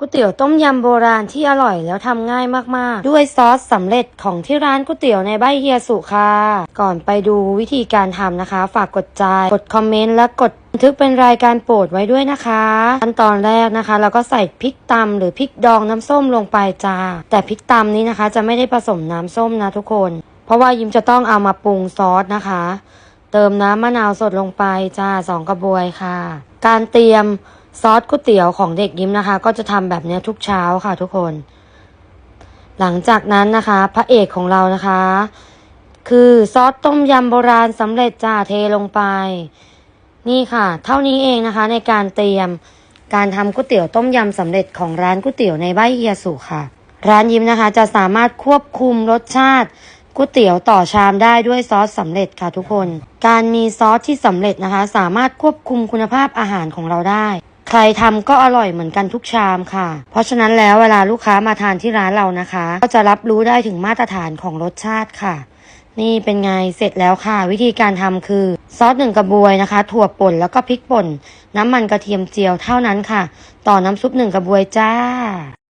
ก๋วยเตี๋ยวต้มยำโบราณที่อร่อยแล้วทำง่ายมากๆ ด้วยซอสสำเร็จของที่ร้านก๋วยเตี๋ยวในใบเฮียสุค่ะก่อนไปดูวิธีการทำนะคะ ฝากกดใจ กดคอมเมนต์และกดบันทึกเป็นรายการโปรดไว้ด้วยนะคะขั้นตอนแรกนะคะ เราก็ใส่พริกตำหรือพริกดองน้ำส้มลงไปจ้า แต่พริกตำนี้นะคะ จะไม่ได้ผสมน้ำส้มนะทุกคน เพราะว่ายิมจะต้องเอามาปรุงซอสนะคะ เติมน้ำมะนาวสดลงไปจ้าสองกระบวยค่ะ การเตรียม ซอสก๋วยเตี๋ยวของเด็กยิ้มนะคะ ก็จะทำแบบนี้ทุกเช้าค่ะทุกคน หลังจากนั้นนะคะ พระเอกของเรานะคะ คือซอสต้มยำโบราณสำเร็จจ้าเทลงไป นี่ค่ะ เท่านี้เองนะคะ ในการเตรียมการทำก๋วยเตี๋ยวต้มยำสำเร็จของร้านก๋วยเตี๋ยวในบ้านเฮียสุค่ะ ร้านยิ้มนะคะ จะสามารถควบคุมรสชาติก๋วยเตี๋ยวต่อชามได้ด้วยซอสสำเร็จค่ะทุกคน การมีซอสที่สำเร็จนะคะ สามารถควบคุมคุณภาพอาหารของเราได้ ใครทำก็อร่อยเหมือนกันทุกชามค่ะ เพราะฉะนั้นแล้วเวลาลูกค้ามาทานที่ร้านเรานะคะ ก็จะรับรู้ได้ถึงมาตรฐานของรสชาติค่ะ นี่เป็นไงเสร็จแล้วค่ะ วิธีการทำคือ ซอสหนึ่งกระบวยนะคะ ถั่วป่นแล้วก็พริกป่น น้ำมันกระเทียมเจียวเท่านั้นค่ะ ต่อน้ำซุปหนึ่งกระบวยจ้า